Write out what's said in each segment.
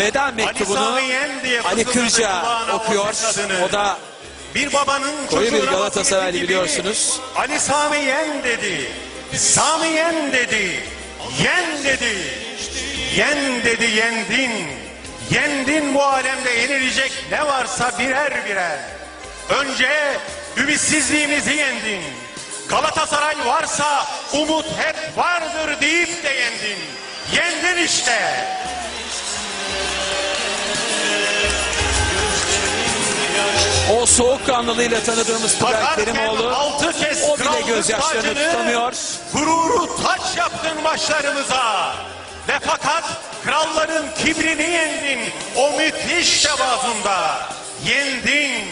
veda mektubunu Ali Kırca okuyor. O da Bir babanın Koyu bir Galatasaraylı gibi biliyorsunuz. Ali Sami Yen dedi. Sami Yen dedi. Yen dedi. Yen dedi yendin. Yendin bu alemde yenilecek ne varsa birer birer. Önce ümitsizliğimizi yendin. Galatasaray varsa umut hep vardır deyip de yendin. Yendin işte. O soğukkanlılığıyla tanıdığımız Tugay Kerimoğlu altı kez o bile gözyaşlarını tacını, tutamıyor. Gururu taç yaptın başlarımıza. Ve fakat kralların kibrini yendin o müthiş tevazunda. Yendin.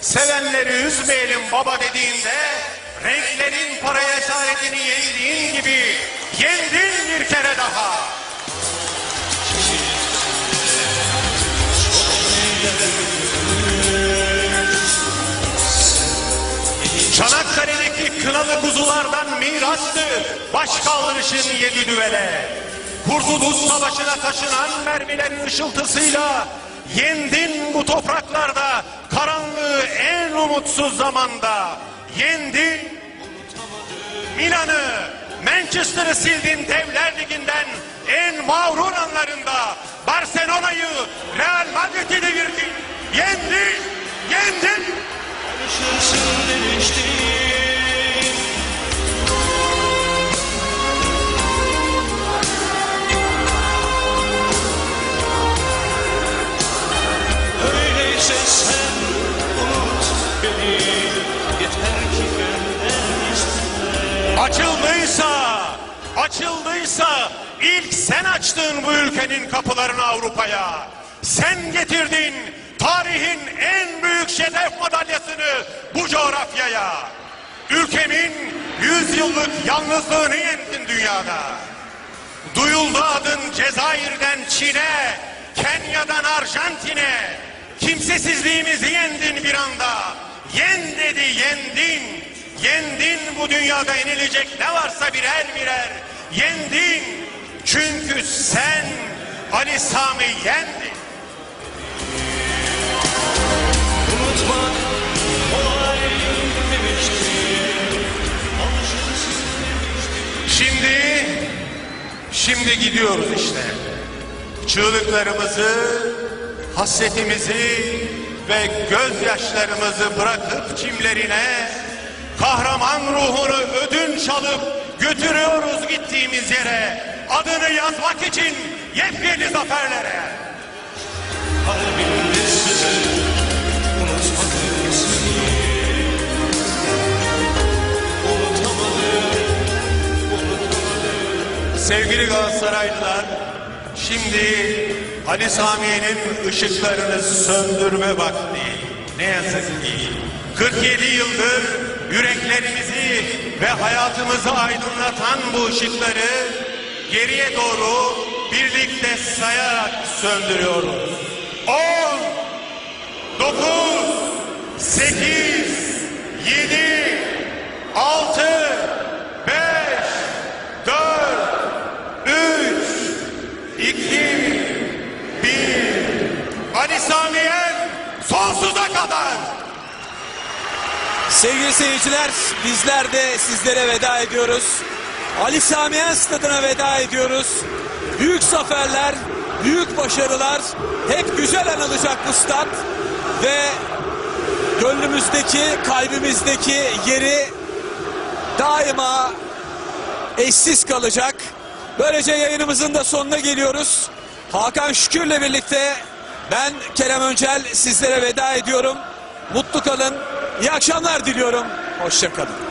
Sevenleri üzmeyelim baba dediğinde renklerin paraya esaretini yendiğin gibi yendin bir kere daha. Çanakkale'deki kınalı kuzulardan mirastı baş kaldırışın yedi düvele. Kurtuluş Savaşı'na taşınan mermilerin ışıltısıyla yendin bu topraklarda karanlığı en umutsuz zamanda. Yendin Milan'ı, Manchester'ı sildin Devler Ligi'nden en mağrur anlarında. Barcelona'yı, Real Madrid'i devirdin. Yendin, yendin. Öyleyse Açıldıysa, açıldıysa ilk sen açtın bu ülkenin kapılarını Avrupa'ya. Sen getirdin tarihin en büyük şeref madalyasını bu coğrafyaya. Ülkemin yüzyıllık yalnızlığını yendin dünyada. Duyuldu adın Cezayir'den Çin'e, Kenya'dan Arjantin'e. Kimsesizliğimizi yendin bir anda. Yen dedi yendin. Yendin bu dünyada yenilecek ne varsa birer birer. Yendin. Çünkü sen Ali Sami yendin. Unutmak kolay Şimdi, şimdi gidiyoruz işte. Çığlıklarımızı, hasretimizi ve gözyaşlarımızı bırakıp çimlerine kahraman ruhunu ödünç alıp götürüyoruz gittiğimiz yere. Adını yazmak için yepyeni zaferlere. Sevgili Galatasaraylılar, şimdi Ali Samiye'nin ışıklarını söndürme vakti. Ne yazık ki 47 yıldır yüreklerimizi ve hayatımızı aydınlatan bu ışıkları geriye doğru birlikte sayarak söndürüyoruz. 10 Sevgili seyirciler bizler de sizlere veda ediyoruz. Ali Samiyen stadına veda ediyoruz. Büyük zaferler, büyük başarılar hep güzel anılacak bu stat ve gönlümüzdeki, kalbimizdeki yeri daima eşsiz kalacak. Böylece yayınımızın da sonuna geliyoruz. Hakan Şükür'le birlikte ben Kerem Öncel sizlere veda ediyorum. Mutlu kalın. İyi akşamlar diliyorum. Hoşçakalın.